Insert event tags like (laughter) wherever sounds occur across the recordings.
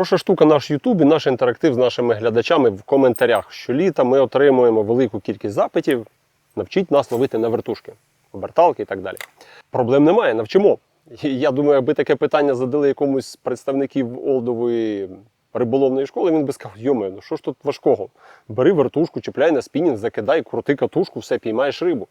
Хороша штука наш YouTube і наш інтерактив з нашими глядачами в коментарях. Щоліта ми отримуємо велику кількість запитів. Навчіть нас ловити на вертушки, оберталки і так далі. Проблем немає, навчимо. Я думаю, аби таке питання задали якомусь з представників Олдової риболовної школи, він би сказав, йоме, ну що ж тут важкого? Бери вертушку, чіпляй на спінінг, закидай, крути катушку, все, піймаєш рибу.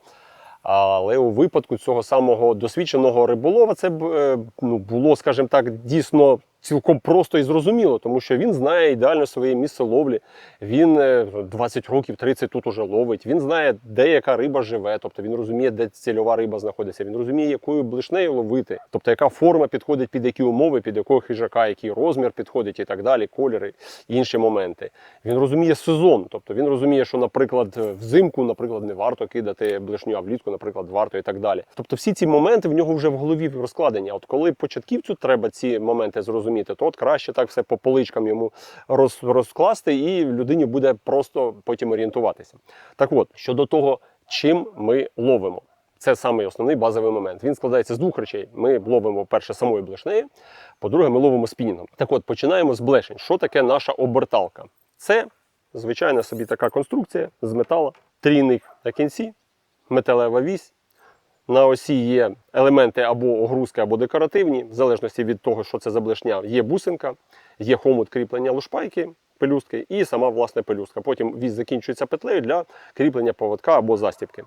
Але у випадку цього самого досвідченого риболова це б е, ну, було, скажімо так, дійсно цілком просто і зрозуміло, тому що він знає ідеально своє місце ловлі. Він е, 20 років, 30 тут уже ловить. Він знає, де яка риба живе, тобто він розуміє, де цільова риба знаходиться. Він розуміє, якою блишнею ловити, тобто яка форма підходить під які умови, під якого хижака, який розмір підходить і так далі, кольори інші моменти. Він розуміє сезон, тобто він розуміє, що, наприклад, взимку, наприклад, не варто кидати блишню, а влітку, наприклад, варто і так далі. Тобто всі ці моменти в нього вже в голові розкладені. От коли початківцю треба ці моменти зрозуміти, то от краще так все по поличкам йому роз, розкласти, і людині буде просто потім орієнтуватися. Так от, щодо того, чим ми ловимо. Це самий основний базовий момент. Він складається з двох речей. Ми ловимо перше самої блешнеї, по-друге, ми ловимо спінінгом. Так от, починаємо з блешень. Що таке наша оберталка? Це звичайна собі така конструкція з метала, трійник на кінці, металева вісь. На осі є елементи або огрузки, або декоративні, в залежності від того, що це за блешня. Є бусинка, є хомут кріплення лушпайки, пелюстки і сама власне пелюстка. Потім віз закінчується петлею для кріплення поводка або застібки.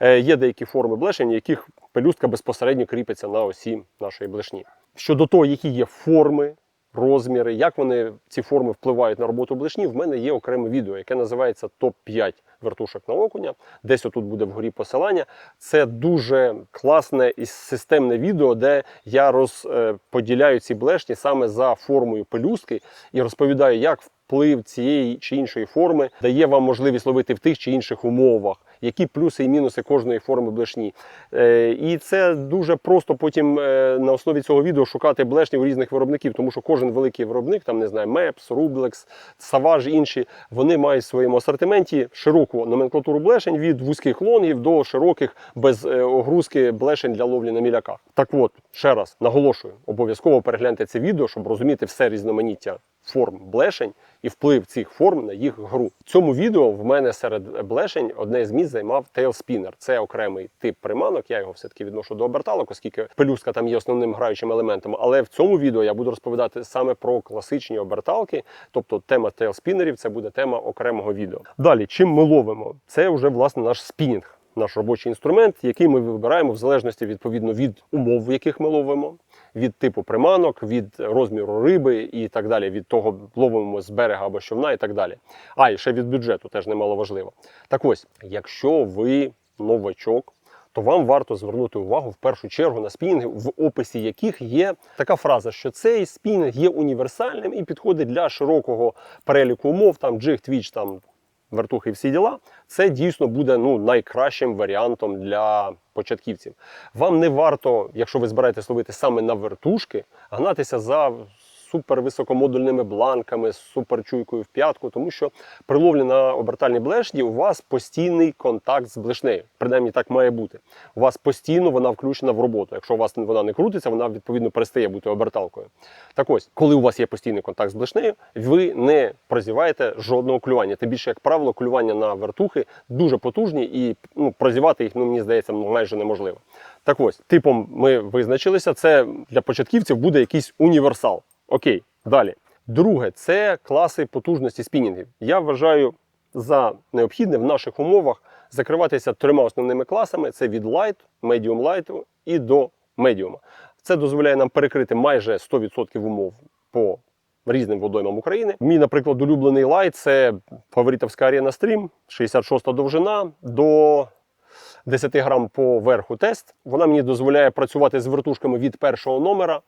Е, є деякі форми блешень, яких пелюстка безпосередньо кріпиться на осі нашої блешні. Щодо того, які є форми, розміри, як вони ці форми впливають на роботу блешні, в мене є окреме відео, яке називається топ-5 вертушок на окуня. Десь отут буде вгорі посилання. Це дуже класне і системне відео, де я розподіляю ці блешні саме за формою пелюстки і розповідаю, як вплив цієї чи іншої форми дає вам можливість ловити в тих чи інших умовах. Які плюси і мінуси кожної форми блешні. Е, і це дуже просто потім е, на основі цього відео шукати блешні у різних виробників, тому що кожен великий виробник, там не знаю, Мепс, Rublex, Savage, інші, вони мають в своєму асортименті широку номенклатуру блешень від вузьких лонгів до широких без е, огрузки блешень для ловлі на міляках. Так от, ще раз наголошую, обов'язково перегляньте це відео, щоб розуміти все різноманіття форм блешень і вплив цих форм на їх гру. В цьому відео в мене серед блешень одне з місць займав тейлспінер. Це окремий тип приманок. Я його все-таки відношу до оберталок, оскільки пелюстка там є основним граючим елементом. Але в цьому відео я буду розповідати саме про класичні оберталки, тобто тема тейлспінерів це буде тема окремого відео. Далі, чим ми ловимо? Це вже власне наш спінінг. Наш робочий інструмент, який ми вибираємо в залежності відповідно від умов, в яких ми ловимо, від типу приманок, від розміру риби і так далі, від того, ловимо з берега або човна і так далі. А і ще від бюджету теж немало важливо. Так ось, якщо ви новачок, то вам варто звернути увагу в першу чергу на спінінги, в описі яких є така фраза, що цей спінінг є універсальним і підходить для широкого переліку умов, там джиг, твіч, там вертухи, всі діла. Це дійсно буде ну, найкращим варіантом для початківців. Вам не варто, якщо ви збираєтесь ловити саме на вертушки, гнатися за супервисокомодульними бланками з суперчуйкою в п'ятку, тому що при ловлі на обертальній блешні у вас постійний контакт з блешнею. Принаймні так має бути. У вас постійно вона включена в роботу. Якщо у вас вона не крутиться, вона відповідно перестає бути оберталкою. Так ось, коли у вас є постійний контакт з блешнею, ви не прозіваєте жодного клювання. Тим більше, як правило, клювання на вертухи дуже потужні і ну, прозівати їх, ну мені здається, майже неможливо. Так ось, типом ми визначилися, це для початківців буде якийсь універсал. Окей, далі. Друге, це класи потужності спінінгів. Я вважаю за необхідне в наших умовах закриватися трьома основними класами: це від light, medium light і до медіума. Це дозволяє нам перекрити майже 100% умов по різним водоймам України. Мій, наприклад, улюблений лайт це фаворитовська арена стрім, 66 довжина до 10 грам по верху тест. Вона мені дозволяє працювати з вертушками від першого номера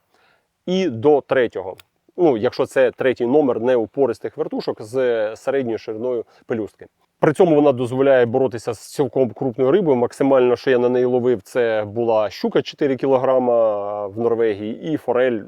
і до третього. Ну, якщо це третій номер неупористих вертушок з середньою шириною пелюстки. При цьому вона дозволяє боротися з цілком крупною рибою. Максимально, що я на неї ловив, це була щука 4 кг в Норвегії, і форель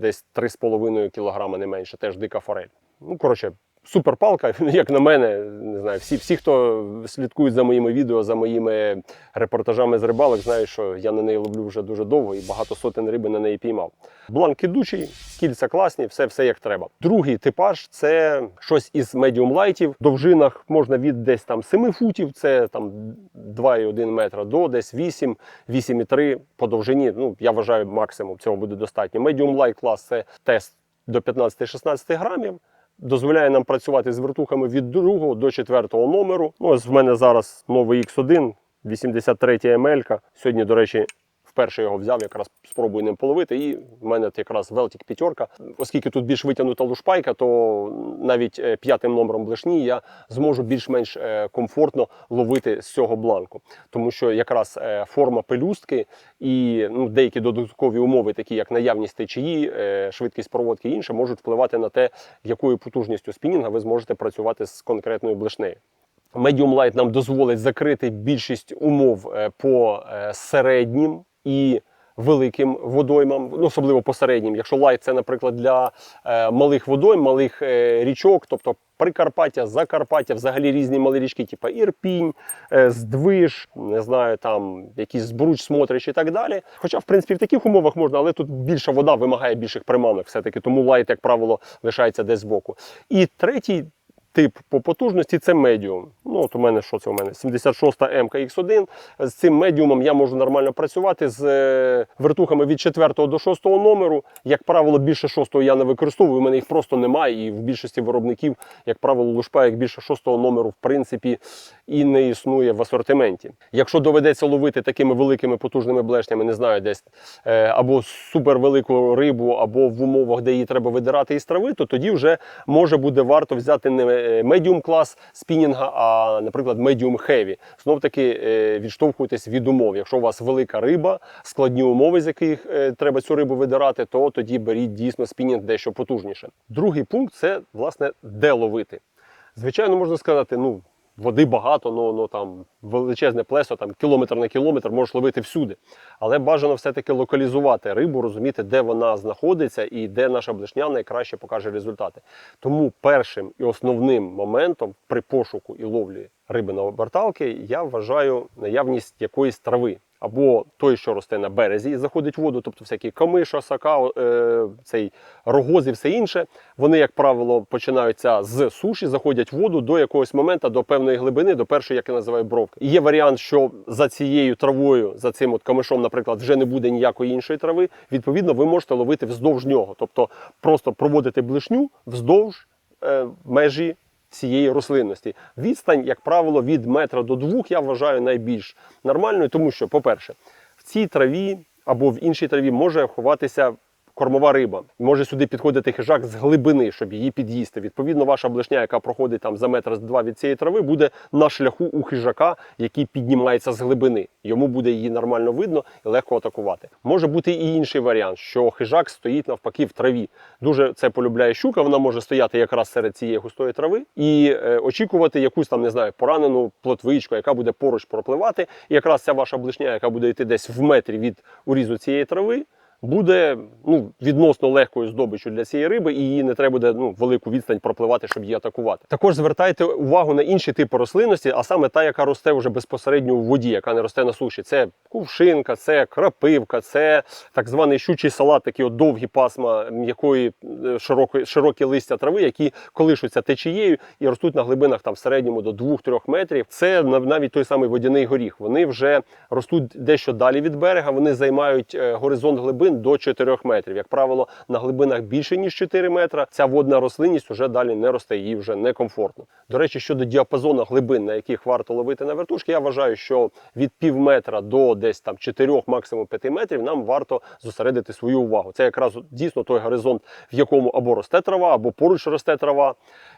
десь 3,5 кг не менше, теж дика форель. Ну, коротше, суперпалка, (laughs) як на мене, не знаю, всі, всі, хто слідкують за моїми відео, за моїми репортажами з рибалок, знають, що я на неї ловлю вже дуже довго і багато сотень риби на неї піймав. Бланк ідучий, кільця класні, все, все як треба. Другий типаж це щось із медіум лайтів. В довжинах можна від десь там 7 футів, це там 2,1 метра до десь 8, 8,3 по довжині. Ну, я вважаю, максимум цього буде достатньо. Медіум лайт клас це тест до 15-16 грамів. Дозволяє нам працювати з вертухами від другого до четвертого номеру. Ну, ось в мене зараз новий X1, 83 ML. Сьогодні, до речі, вперше його взяв, якраз спробую ним половити. І в мене якраз Велтік п'ятерка. Оскільки тут більш витягнута лушпайка, то навіть е, п'ятим номером блешні я зможу більш-менш е, комфортно ловити з цього бланку. Тому що якраз е, форма пелюстки і ну, деякі додаткові умови, такі як наявність течії, швидкість проводки і інше, можуть впливати на те, якою потужністю спінінга ви зможете працювати з конкретною блешнею. Medium Light нам дозволить закрити більшість умов по середнім і великим водоймам, ну, особливо по середнім. Якщо лайт це, наприклад, для е, малих водойм, малих е, річок, тобто Прикарпаття, Закарпаття, взагалі різні малі річки, типу Ірпінь, е, Здвиж, не знаю, там якісь збруч, смотрич і так далі. Хоча, в принципі, в таких умовах можна, але тут більша вода вимагає більших приманок, все-таки, тому лайт, як правило, лишається десь збоку. І третій тип по потужності це медіум. Ну, от у мене що це у мене? 76 МКX1. З цим медіумом я можу нормально працювати з е, вертухами від 4 до 6 номеру. Як правило, більше 6 я не використовую, у мене їх просто немає. І в більшості виробників, як правило, лушпаєк більше 6 номеру, в принципі, і не існує в асортименті. Якщо доведеться ловити такими великими потужними блешнями, не знаю, десь е, або супервелику рибу, або в умовах, де її треба видирати із трави, то тоді вже може буде варто взяти не медіум клас спінінга, а, наприклад, медіум хеві. Знов таки е, відштовхуйтесь від умов. Якщо у вас велика риба, складні умови, з яких е, треба цю рибу видирати, то тоді беріть дійсно спінінг дещо потужніше. Другий пункт це власне де ловити. Звичайно, можна сказати, ну. Води багато, ну, ну там величезне плесо, там кілометр на кілометр можеш ловити всюди. Але бажано все-таки локалізувати рибу, розуміти, де вона знаходиться і де наша блешня найкраще покаже результати. Тому першим і основним моментом при пошуку і ловлі риби на оберталки я вважаю наявність якоїсь трави. Або той, що росте на березі і заходить в воду, тобто всякі камиша, сака, е, цей рогоз і все інше. Вони, як правило, починаються з суші, заходять в воду до якогось моменту, до певної глибини, до першої, як я називаю, бровки. І є варіант, що за цією травою, за цим от камишом, наприклад, вже не буде ніякої іншої трави. Відповідно, ви можете ловити вздовж нього, тобто просто проводити блишню вздовж е, межі цієї рослинності. Відстань, як правило, від метра до двох я вважаю найбільш нормальною, тому що, по-перше, в цій траві або в іншій траві може ховатися. Кормова риба може сюди підходити хижак з глибини, щоб її під'їсти. Відповідно, ваша блешня, яка проходить там за метр з два від цієї трави, буде на шляху у хижака, який піднімається з глибини. Йому буде її нормально видно і легко атакувати. Може бути і інший варіант, що хижак стоїть навпаки в траві. Дуже це полюбляє щука. Вона може стояти якраз серед цієї густої трави і е, очікувати якусь там, не знаю, поранену плотвичку, яка буде поруч пропливати. І якраз ця ваша блешня, яка буде йти десь в метрі від урізу цієї трави буде ну, відносно легкою здобиччю для цієї риби, і її не треба буде ну, велику відстань пропливати, щоб її атакувати. Також звертайте увагу на інші типи рослинності, а саме та, яка росте вже безпосередньо у воді, яка не росте на суші. Це кувшинка, це крапивка, це так званий щучий салат, такі от довгі пасма м'якої е, широкі, широкі листя трави, які колишуться течією і ростуть на глибинах там в середньому до 2-3 метрів. Це нав- навіть той самий водяний горіх. Вони вже ростуть дещо далі від берега. Вони займають е, горизонт глибин до 4 метрів. Як правило, на глибинах більше ніж 4 метра. Ця водна рослинність вже далі не росте, їй вже некомфортно. До речі, щодо діапазону глибин, на яких варто ловити на вертушки, я вважаю, що від пів метра до десь там 4, максимум 5 метрів нам варто зосередити свою увагу. Це якраз дійсно той горизонт, в якому або росте трава, або поруч росте трава.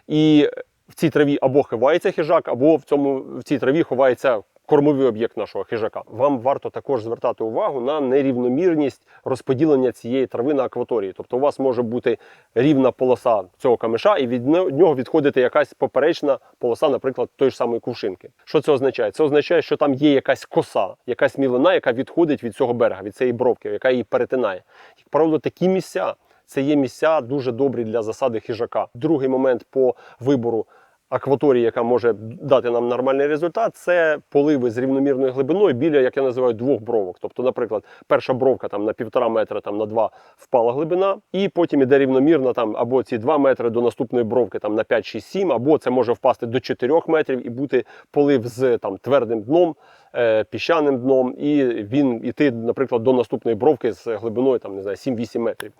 І в цій траві або ховається хижак, або в цьому в цій траві ховається кормовий об'єкт нашого хижака. Вам варто також звертати увагу на нерівномірність розподілення цієї трави на акваторії. Тобто у вас може бути рівна полоса цього камиша, і від нього відходити якась поперечна полоса, наприклад, тої ж самої кувшинки. Що це означає? Це означає, що там є якась коса, якась мілина, яка відходить від цього берега, від цієї бровки, яка її перетинає. Як правило, такі місця. це є місця дуже добрі для засади хижака. Другий момент по вибору акваторії, яка може дати нам нормальний результат, це поливи з рівномірною глибиною біля, як я називаю, двох бровок. Тобто, наприклад, перша бровка там на півтора метра, там на два впала глибина, і потім іде рівномірно там або ці 2 метри до наступної бровки там на 5, 6, 7, або це може впасти до 4 метрів і бути полив з там твердим дном. е, Піщаним дном, і він іти, наприклад, до наступної бровки з глибиною там не знаю 7-8 метрів.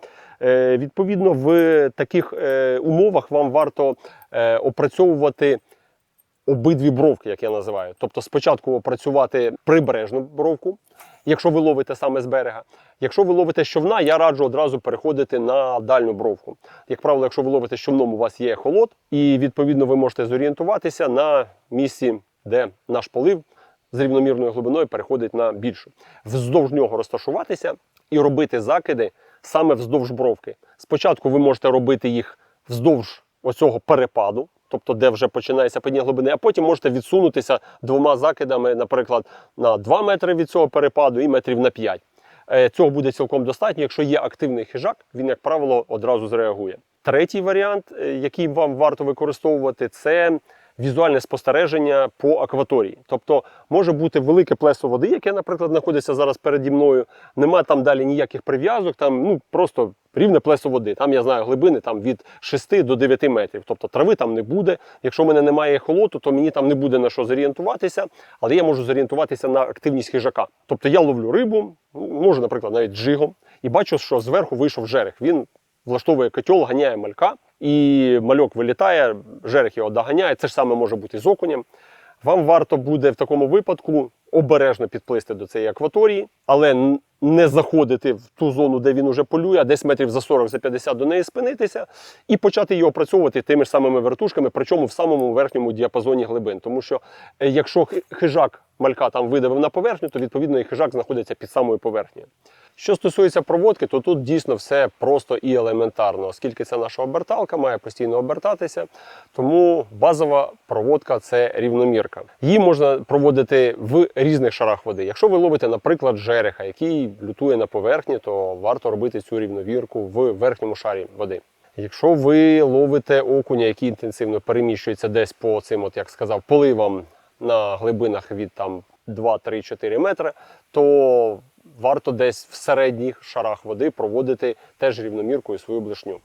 Е, відповідно, в таких е, умовах вам варто е, опрацьовувати обидві бровки, як я називаю. Тобто спочатку опрацювати прибережну бровку, якщо ви ловите саме з берега. Якщо ви ловите з човна, я раджу одразу переходити на дальню бровку. Як правило, якщо ви ловите з човном, у вас є холод, і відповідно ви можете зорієнтуватися на місці, де наш полив з рівномірною глибиною переходить на більшу. Вздовж нього розташуватися і робити закиди саме вздовж бровки. Спочатку ви можете робити їх вздовж оцього перепаду, тобто де вже починається падіння глибини, а потім можете відсунутися двома закидами, наприклад, на 2 метри від цього перепаду і метрів на 5. Е, Цього буде цілком достатньо. Якщо є активний хижак, він, як правило, одразу зреагує. Третій варіант, е, який вам варто використовувати, це візуальне спостереження по акваторії. Тобто може бути велике плесо води, яке, наприклад, знаходиться зараз переді мною. Нема там далі ніяких прив'язок, там ну просто рівне плесо води. Там я знаю глибини там від 6 до 9 метрів. Тобто трави там не буде. Якщо в мене немає холоту, то мені там не буде на що зорієнтуватися, але я можу зорієнтуватися на активність хижака. Тобто я ловлю рибу, ну, можу, наприклад, навіть джигом, і бачу, що зверху вийшов жерех. Він влаштовує котел, ганяє малька, і мальок вилітає, жерех його доганяє. Це ж саме може бути з окунем. Вам варто буде в такому випадку обережно підплисти до цієї акваторії, але не заходити в ту зону, де він уже полює, а десь метрів за 40 за 50 до неї спинитися і почати її опрацьовувати тими ж самими вертушками, причому в самому верхньому діапазоні глибин. Тому що е, якщо хижак малька там видавив на поверхню, то відповідно і хижак знаходиться під самою поверхнею. Що стосується проводки, то тут дійсно все просто і елементарно, оскільки це наша оберталка, має постійно обертатися. Тому базова проводка це рівномірка. Її можна проводити в різних шарах води. Якщо ви ловите, наприклад, жереха, який лютує на поверхні, то варто робити цю рівновірку в верхньому шарі води. Якщо ви ловите окуня, який інтенсивно переміщується десь по цим, от як сказав, поливам на глибинах від там 2, 3, 4 метри, то варто десь в середніх шарах води проводити теж рівноміркою свою блишню.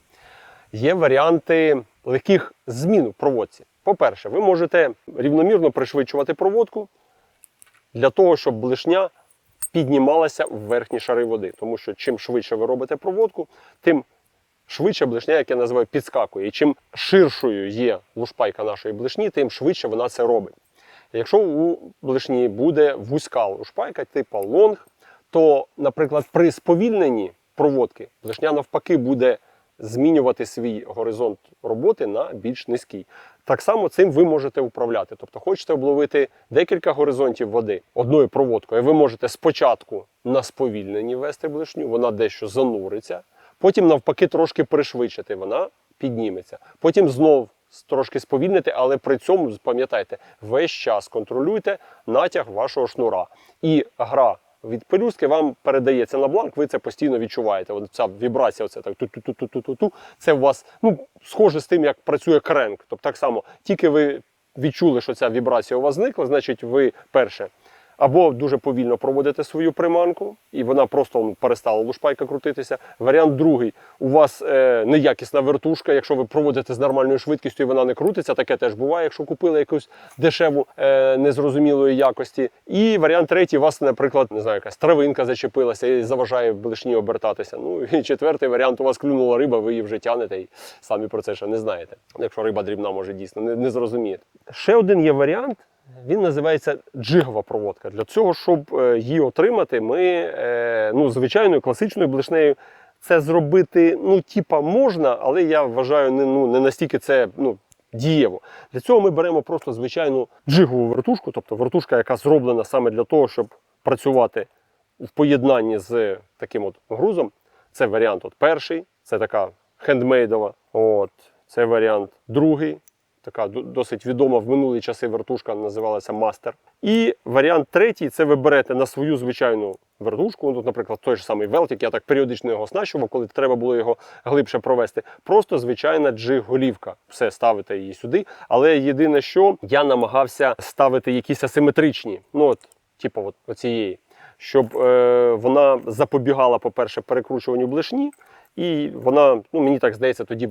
Є варіанти легких змін у проводці. По-перше, ви можете рівномірно пришвидшувати проводку для того, щоб блишня піднімалася в верхні шари води. Тому що чим швидше ви робите проводку, тим швидше блишня, як я називаю, підскакує. І чим ширшою є лушпайка нашої блишні, тим швидше вона це робить. Якщо у блишні буде вузька лушпайка, типу лонг, то, наприклад, при сповільненні проводки блишня навпаки буде змінювати свій горизонт роботи на більш низький. Так само цим ви можете управляти. Тобто, хочете обловити декілька горизонтів води одною проводкою, ви можете спочатку на сповільненні вести блишню, вона дещо зануриться, потім навпаки трошки пришвидшити, вона підніметься. Потім знов трошки сповільнити, але при цьому пам'ятайте, весь час контролюйте натяг вашого шнура. І гра від пелюстки вам передається на бланк, ви це постійно відчуваєте. От ця вібрація, оце так ту-ту-ту-ту-ту-ту, це у вас ну, схоже з тим, як працює кренк. Тобто так само, тільки ви відчули, що ця вібрація у вас зникла, значить ви перше. Або дуже повільно проводите свою приманку, і вона просто ну, перестала лушпайка крутитися. Варіант другий: у вас е, неякісна вертушка, якщо ви проводите з нормальною швидкістю і вона не крутиться, таке теж буває, якщо купили якусь дешеву е, незрозумілої якості. І варіант третій, у вас, наприклад, не знаю, якась травинка зачепилася і заважає блишні обертатися. Ну і четвертий варіант, у вас клюнула риба, ви її вже тянете і самі про це ще не знаєте. Якщо риба дрібна, може дійсно не, не зрозумієте. Ще один є варіант. Він називається джигова проводка. Для цього, щоб е, її отримати, ми е, ну, звичайною класичною блишнею це зробити ну, типа можна, але я вважаю, не, ну, не настільки це ну, дієво. Для цього ми беремо просто звичайну джигову вертушку, тобто вертушка, яка зроблена саме для того, щоб працювати в поєднанні з таким от грузом. Це варіант от перший, це така хендмейдова. От, це варіант другий, така досить відома в минулі часи вертушка, називалася мастер. І варіант третій це ви берете на свою звичайну вертушку. Ну, Тут, наприклад, той ж самий Велтік, я так періодично його оснащував, коли треба було його глибше провести. Просто звичайна джиг-голівка. Все ставите її сюди. Але єдине, що я намагався ставити якісь асиметричні, ну от, типу, от оцієї, щоб е, вона запобігала, по-перше, перекручуванню блешні. І вона, ну мені так здається, тоді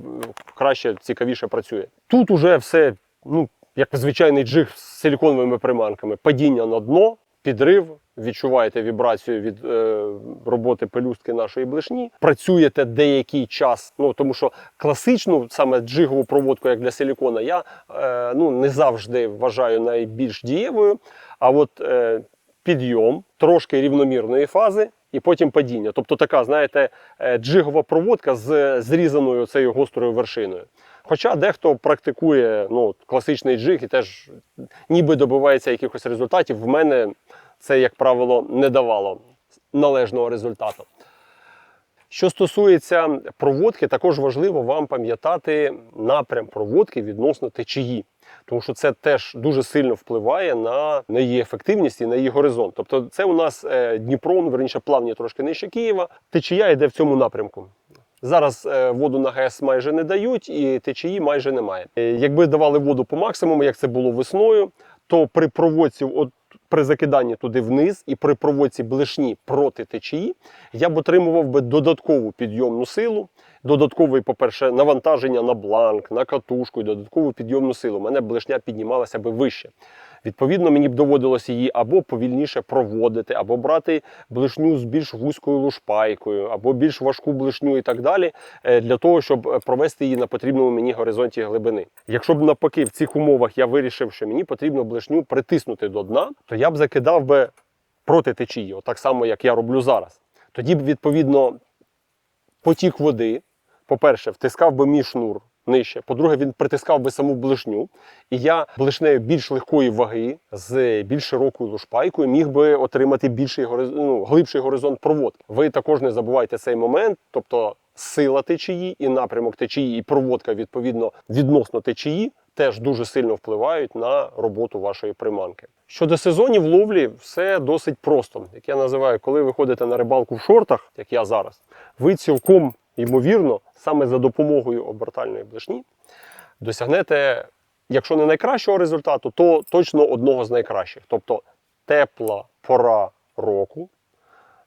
краще, цікавіше працює. Тут уже все, ну, як звичайний джиг з силіконовими приманками. Падіння на дно, підрив, відчуваєте вібрацію від е, роботи пелюстки нашої блешні. Працюєте деякий час. Ну тому що класичну саме джигову проводку, як для силікона, я е, ну, не завжди вважаю найбільш дієвою. А от е, підйом трошки рівномірної фази. І потім падіння. Тобто така, знаєте, е, джигова проводка з зрізаною цією гострою вершиною. Хоча дехто практикує ну, класичний джиг і теж ніби добивається якихось результатів. В мене це, як правило, не давало належного результату. Що стосується проводки, також важливо вам пам'ятати напрям проводки відносно течії. Тому що це теж дуже сильно впливає на, на її ефективність і на її горизонт. Тобто, це у нас е, Дніпро, ну, верніше плавні трошки нижче Києва. Течія йде в цьому напрямку. Зараз е, воду на ГЕС майже не дають, і течії майже немає. Е, Якби давали воду по максимуму, як це було весною, то при проводці, от при закиданні туди вниз і при проводці блешні проти течії, я б отримував би додаткову підйомну силу, додаткове, по-перше, навантаження на бланк, на катушку і додаткову підйомну силу. У мене блешня піднімалася би вище. Відповідно, мені б доводилося її або повільніше проводити, або брати блешню з більш вузькою лушпайкою, або більш важку блешню і так далі, е, для того, щоб е, провести її на потрібному мені горизонті глибини. Якщо б навпаки в цих умовах я вирішив, що мені потрібно блешню притиснути до дна, то я б закидав би проти течії, так само, як я роблю зараз. Тоді б, відповідно, потік води, по-перше, втискав би мій шнур нижче. По-друге, він притискав би саму блишню, і я блишнею більш легкої ваги з більш широкою лушпайкою міг би отримати більший ну, глибший горизонт проводки. Ви також не забувайте цей момент, тобто сила течії і напрямок течії, і проводка відповідно відносно течії. Теж дуже сильно впливають на роботу вашої приманки. Щодо сезонів ловлі, все досить просто. Як я називаю, коли ви ходите на рибалку в шортах, як я зараз, ви цілком ймовірно, саме за допомогою обертальної блешні досягнете, якщо не найкращого результату, то точно одного з найкращих. Тобто тепла пора року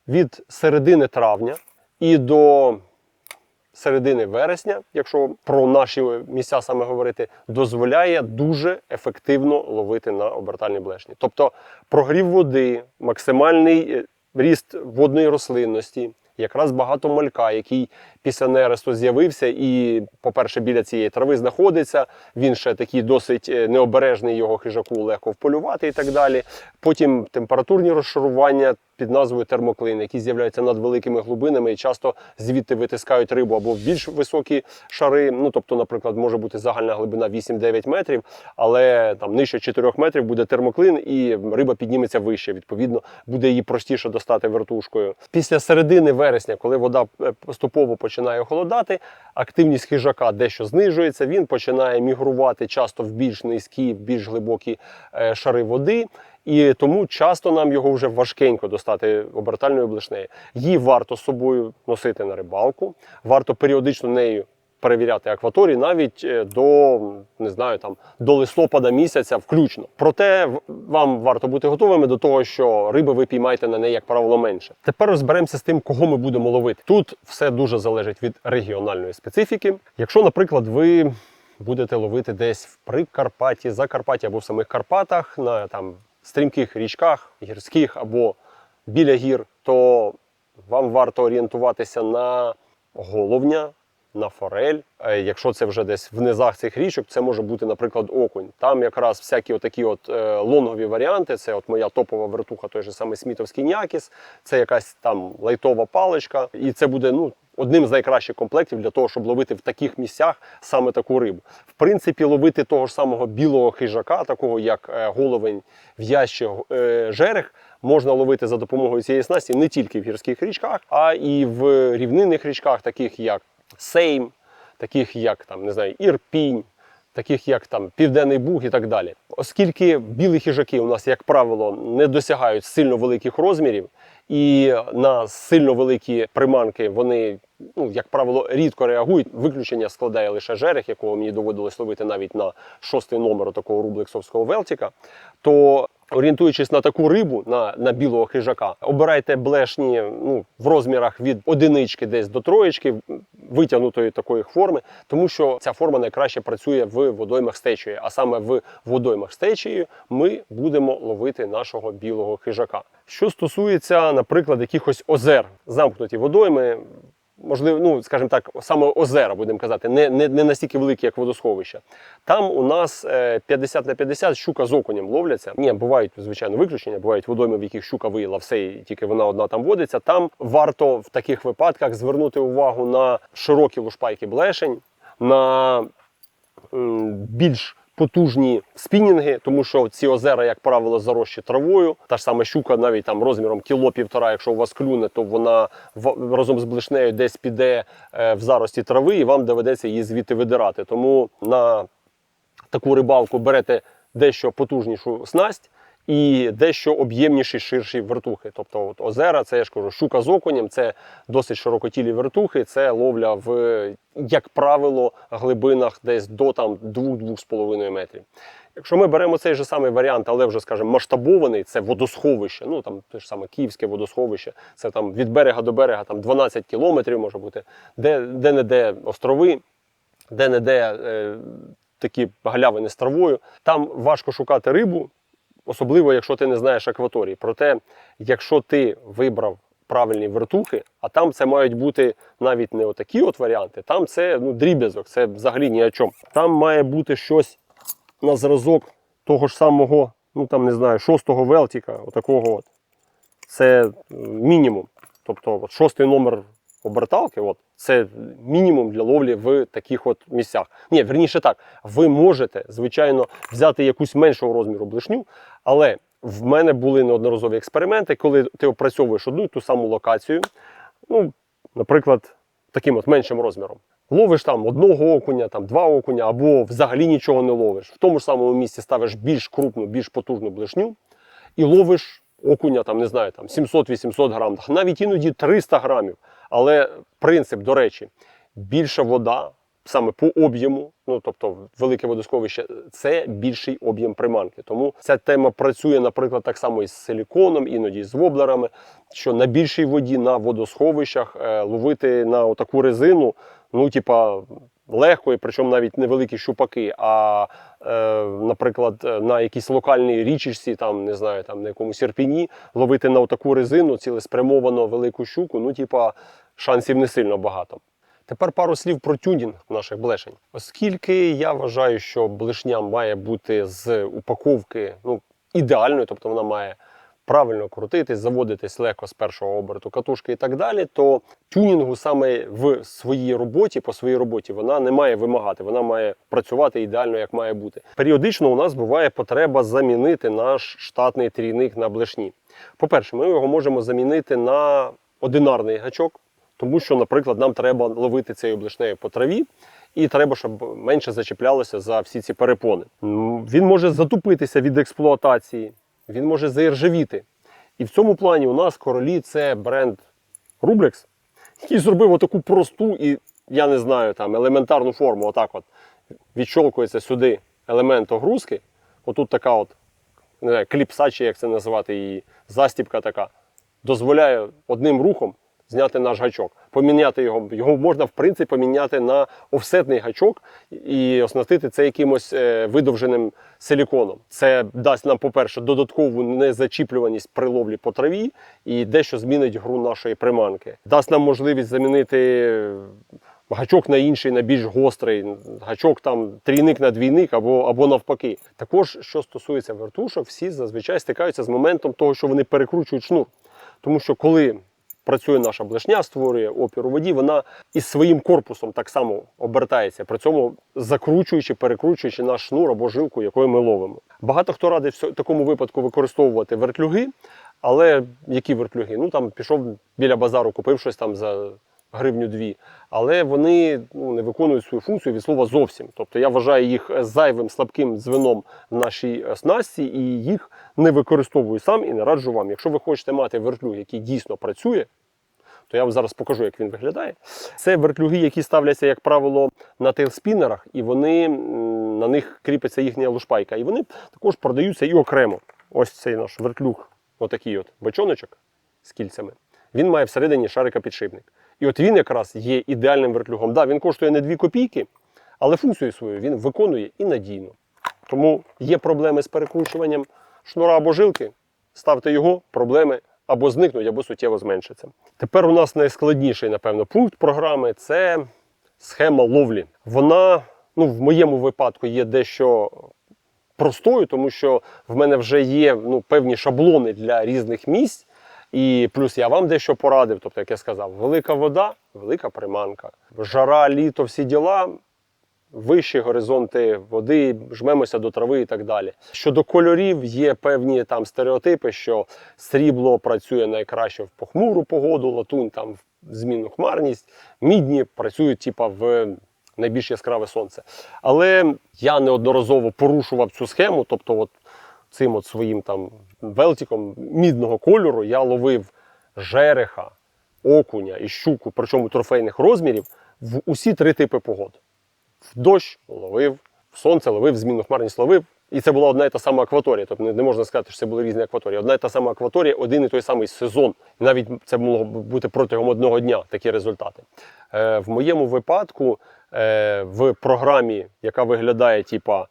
від середини травня і до середини вересня, якщо про наші місця саме говорити, дозволяє дуже ефективно ловити на обертальній блешні. Тобто прогрів води, максимальний е, ріст водної рослинності, якраз багато малька, який після нересту з'явився і, по-перше, біля цієї трави знаходиться. Він ще такий досить е, необережний його хижаку легко вполювати і так далі. Потім температурні розшарування під назвою термоклин, які з'являються над великими глибинами і часто звідти витискають рибу або в більш високі шари. Ну тобто, наприклад, може бути загальна глибина 8-9 метрів, але там нижче 4 метрів буде термоклин, і риба підніметься вище. Відповідно, буде її простіше достати вертушкою. Після середини вересня, коли вода е, поступово починає холодати, активність хижака дещо знижується. Він починає мігрувати часто в більш низькі, більш глибокі е, шари води. І тому часто нам його вже важкенько достати обертальною блешнею. Її варто з собою носити на рибалку, варто періодично нею перевіряти акваторії навіть е, до не знаю там до листопада місяця, включно. Проте вам варто бути готовими до того, що риби ви піймаєте на неї, як правило, менше. Тепер розберемося з тим, кого ми будемо ловити. Тут все дуже залежить від регіональної специфіки. Якщо, наприклад, ви будете ловити десь в Прикарпатті, Закарпатті або в самих Карпатах на там стрімких річках, гірських або біля гір, то вам варто орієнтуватися на головня, на форель. Е, Якщо це вже десь в низах цих річок, це може бути, наприклад, окунь. Там якраз всякі отакі от е, лонгові варіанти. Це от моя топова вертуха, той же самий смітовський някіс, це якась там лайтова паличка, і це буде ну. Одним з найкращих комплектів для того, щоб ловити в таких місцях саме таку рибу. В принципі, ловити того ж самого білого хижака, такого як е, головень, в'яще, жерех, можна ловити за допомогою цієї снасті не тільки в гірських річках, а і в рівнинних річках, таких як Сейм, таких як там, не знаю, Ірпінь, таких як там Південний Буг і так далі. Оскільки білі хижаки у нас, як правило, не досягають сильно великих розмірів, і на сильно великі приманки вони, ну, як правило, рідко реагують. Виключення складає лише жерех, якого мені доводилось ловити навіть на шостий номер такого рублексовського велтіка. То Орієнтуючись на таку рибу, на, на білого хижака, обирайте блешні ну, в розмірах від одинички десь до троєчки, витягнутої такої форми, тому що ця форма найкраще працює в водоймах з. А саме в водоймах з ми будемо ловити нашого білого хижака. Що стосується, наприклад, якихось озер, замкнуті водойми, можливо, ну скажімо так, саме озера, будемо казати, не, не, не настільки великі, як водосховища. Там у нас е, 50 на 50 щука з окунем ловляться. Ні, бувають звичайно виключення, бувають водойми, в яких щука виїла все, і тільки вона одна там водиться. Там варто в таких випадках звернути увагу на широкі лушпайки блешень, на більш потужні спінінги, тому що ці озера, як правило, зарощі травою. Та ж сама щука, навіть там розміром кіло-півтора, якщо у вас клюне, то вона разом з блишнею десь піде е, в зарості трави, і вам доведеться її звідти видирати. Тому на таку рибалку берете дещо потужнішу снасть. І дещо об'ємніші, ширші вертухи. Тобто от озера, це я ж кажу, щука з окунем, це досить широкотілі вертухи, це ловля в, як правило, глибинах десь до там 2-2,5 метрів. Якщо ми беремо цей же самий варіант, але вже, скажімо, масштабований, це водосховище, ну там те ж саме київське водосховище, це там від берега до берега там 12 кілометрів може бути, де, де не де острови, де не де е, такі галявини з травою. Там важко шукати рибу, особливо якщо ти не знаєш акваторії. Проте, якщо ти вибрав правильні вертухи, а там це мають бути навіть не отакі от варіанти, там це ну, дріб'язок, це взагалі ні о чому. Там має бути щось на зразок того ж самого, ну там не знаю, шостого велтіка, отакого от. Це мінімум. Тобто от, шостий номер оберталки, от, це мінімум для ловлі в таких от місцях. Ні, верніше так, ви можете, звичайно, взяти якусь меншого розміру блишню, але в мене були неодноразові експерименти, коли ти опрацьовуєш одну і ту саму локацію, ну, наприклад, таким от меншим розміром. Ловиш там одного окуня, там два окуня, або взагалі нічого не ловиш. В тому ж самому місці ставиш більш крупну, більш потужну блишню і ловиш окуня, там, не знаю, там 700-800 грам, навіть іноді 300 грамів. Але принцип, до речі, більша вода саме по об'єму, ну тобто велике водосховище, це більший об'єм приманки. Тому ця тема працює, наприклад, так само із силіконом, іноді з воблерами, що на більшій воді на водосховищах е, ловити на таку резину, ну, типа. Легко, і причому навіть невеликі щупаки, а, е, наприклад, е, на якійсь локальній річечці, там, не знаю, там на якомусь Ірпіні, ловити на таку резину цілеспрямовано велику щуку, ну, типа, шансів не сильно багато. Тепер пару слів про тюнінг наших блешень. Оскільки я вважаю, що блешня має бути з упаковки ну, ідеальною, тобто вона має правильно крутитись, заводитись легко з першого оберту катушки і так далі, то тюнінгу саме в своїй роботі, по своїй роботі, вона не має вимагати, вона має працювати ідеально, як має бути. Періодично у нас буває потреба замінити наш штатний трійник на блешні. По-перше, ми його можемо замінити на одинарний гачок, тому що, наприклад, нам треба ловити цією блешнею по траві. І треба, щоб менше зачіплялося за всі ці перепони. Він може затупитися від експлуатації, він може заіржавіти. І в цьому плані у нас королі це бренд Rublex, який зробив отаку просту і, я не знаю, там елементарну форму. Отак от відщолкується сюди елемент огрузки. Отут така от не знаю, кліпса, чи як це називати її, застібка така. Дозволяє одним рухом зняти наш гачок. Поміняти його. Його можна, в принципі, поміняти на офсетний гачок і оснастити це якимось е, видовженим силіконом. Це дасть нам, по-перше, додаткову незачіплюваність при ловлі по траві і дещо змінить гру нашої приманки. Дасть нам можливість замінити гачок на інший, на більш гострий, гачок там трійник на двійник або, або навпаки. Також, що стосується вертушок, всі зазвичай стикаються з моментом того, що вони перекручують шнур. Тому що коли працює наша блешня, створює опір у воді, вона із своїм корпусом так само обертається, при цьому закручуючи, перекручуючи наш шнур або жилку, якою ми ловимо. Багато хто радить в такому випадку використовувати вертлюги, але які вертлюги? Ну там пішов біля базару, купив щось там за гривню дві, але вони ну, не виконують свою функцію від слова зовсім. Тобто я вважаю їх зайвим слабким звеном в нашій е, снасті і їх не використовую сам і не раджу вам. Якщо ви хочете мати вертлюг, який дійсно працює, то я вам зараз покажу, як він виглядає. Це вертлюги, які ставляться, як правило, на тейлспінерах, і вони на них кріпиться їхня лушпайка. І вони також продаються і окремо. Ось цей наш вертлюг, отакий от бочоночок з кільцями. Він має всередині шарика підшипник. І от він якраз є ідеальним вертлюгом. Да, він коштує не 2 копійки, але функцію свою він виконує і надійно. Тому є проблеми з перекручуванням шнура або жилки, ставте його, проблеми або зникнуть, або суттєво зменшаться. Тепер у нас найскладніший, напевно, пункт програми це схема ловлі. Вона, ну, в моєму випадку, є дещо простою, тому що в мене вже є ну, певні шаблони для різних місць. І плюс я вам дещо порадив, тобто, як я сказав, велика вода, велика приманка, жара, літо, всі діла, вищі горизонти води, жмемося до трави і так далі. Щодо кольорів, є певні там стереотипи, що срібло працює найкраще в похмуру погоду, латунь там в змінну хмарність, мідні працюють типа в найбільш яскраве сонце. Але я неодноразово порушував цю схему, тобто, от цим от своїм там велтиком мідного кольору я ловив жереха, окуня і щуку, причому трофейних розмірів, в усі три типи погод. В дощ ловив, в сонце ловив, в змінну хмарність ловив. І це була одна і та сама акваторія. Тобто не, можна сказати, що це були різні акваторії. Одна і та сама акваторія, один і той самий сезон. Навіть це могло бути протягом одного дня такі результати. Е, в моєму випадку е, в програмі, яка виглядає, типа,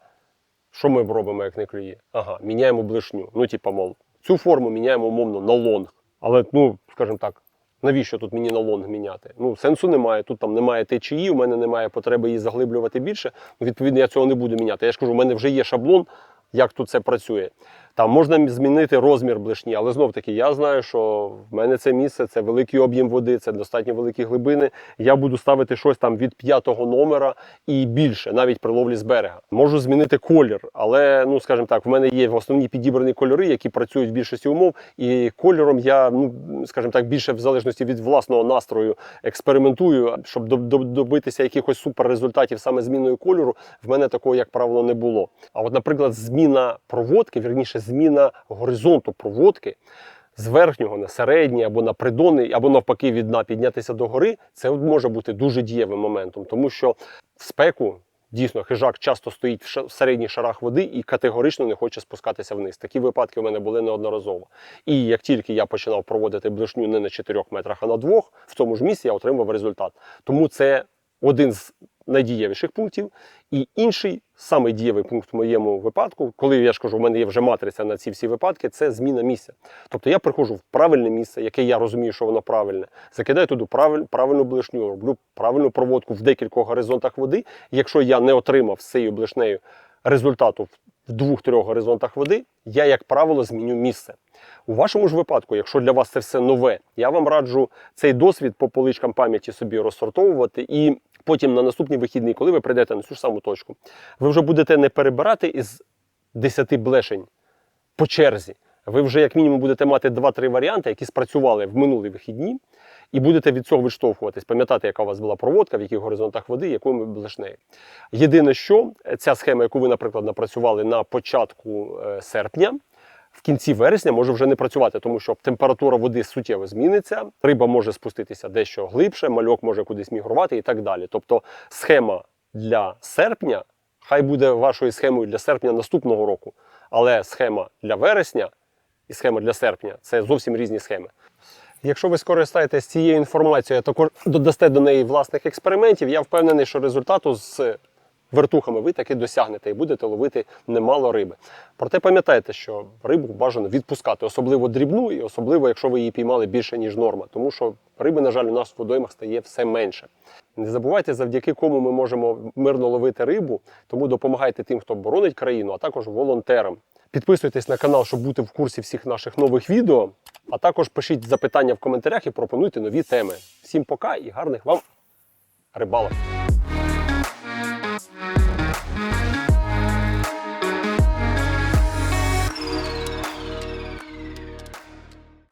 що ми робимо, як не клює? Ага, міняємо блишню. Ну, типа, мол, цю форму міняємо умовно на лонг. Але, ну, скажімо так, навіщо тут мені на лонг міняти? Ну, сенсу немає. Тут там немає течії, у мене немає потреби її заглиблювати більше. Ну, відповідно, я цього не буду міняти. Я ж кажу, у мене вже є шаблон, як тут це працює. Там можна змінити розмір блишні, але знов таки я знаю, що в мене це місце, це великий об'єм води, це достатньо великі глибини. Я буду ставити щось там від п'ятого номера і більше, навіть при ловлі з берега. Можу змінити колір, але ну скажімо так, в мене є основні підібрані кольори, які працюють в більшості умов. І кольором я, ну скажімо так, більше в залежності від власного настрою експериментую, щоб доб- доб- добитися якихось суперрезультатів саме зміною кольору. В мене такого, як правило, не було. А от, наприклад, зміна проводки, вірніше, зміна горизонту проводки. З верхнього на середній або на придонний, або навпаки від дна піднятися до гори, це може бути дуже дієвим моментом, тому що в спеку дійсно хижак часто стоїть в середніх шарах води і категорично не хоче спускатися вниз. Такі випадки у мене були неодноразово. І як тільки я починав проводити блишню не на 4 метрах, а на 2, в тому ж місці я отримав результат. Тому це один з найдієвіших пунктів. І інший самий дієвий пункт в моєму випадку, коли я ж кажу, в мене є вже матриця на ці всі випадки, це зміна місця. Тобто я приходжу в правильне місце, яке я розумію, що воно правильне, закидаю туди правиль, правильну блишню, роблю правильну проводку в декількох горизонтах води. Якщо я не отримав з цією блишнею результату в двох-трьох горизонтах води, я, як правило, зміню місце. У вашому ж випадку, якщо для вас це все нове, я вам раджу цей досвід по поличкам пам'яті собі розсортовувати і потім на наступні вихідні, коли ви прийдете на цю ж саму точку, ви вже будете не перебирати із 10 блешень по черзі. Ви вже як мінімум будете мати 2-3 варіанти, які спрацювали в минулі вихідні, і будете від цього відштовхуватись, пам'ятати, яка у вас була проводка, в яких горизонтах води, якою ми блешнею. Єдине, що ця схема, яку ви, наприклад, напрацювали на початку е, серпня, в кінці вересня може вже не працювати, тому що температура води суттєво зміниться, риба може спуститися дещо глибше, мальок може кудись мігрувати і так далі. Тобто схема для серпня хай буде вашою схемою для серпня наступного року, але схема для вересня і схема для серпня це зовсім різні схеми. Якщо ви скористаєтесь цією інформацією, а також додасте до неї власних експериментів, я впевнений, що результату з вертухами ви таки досягнете і будете ловити немало риби. Проте пам'ятайте, що рибу бажано відпускати, особливо дрібну, і особливо, якщо ви її піймали більше, ніж норма, тому що риби, на жаль, у нас в водоймах стає все менше. Не забувайте, завдяки кому ми можемо мирно ловити рибу, тому допомагайте тим, хто боронить країну, а також волонтерам. Підписуйтесь на канал, щоб бути в курсі всіх наших нових відео. А також пишіть запитання в коментарях і пропонуйте нові теми. Всім пока і гарних вам рибалок!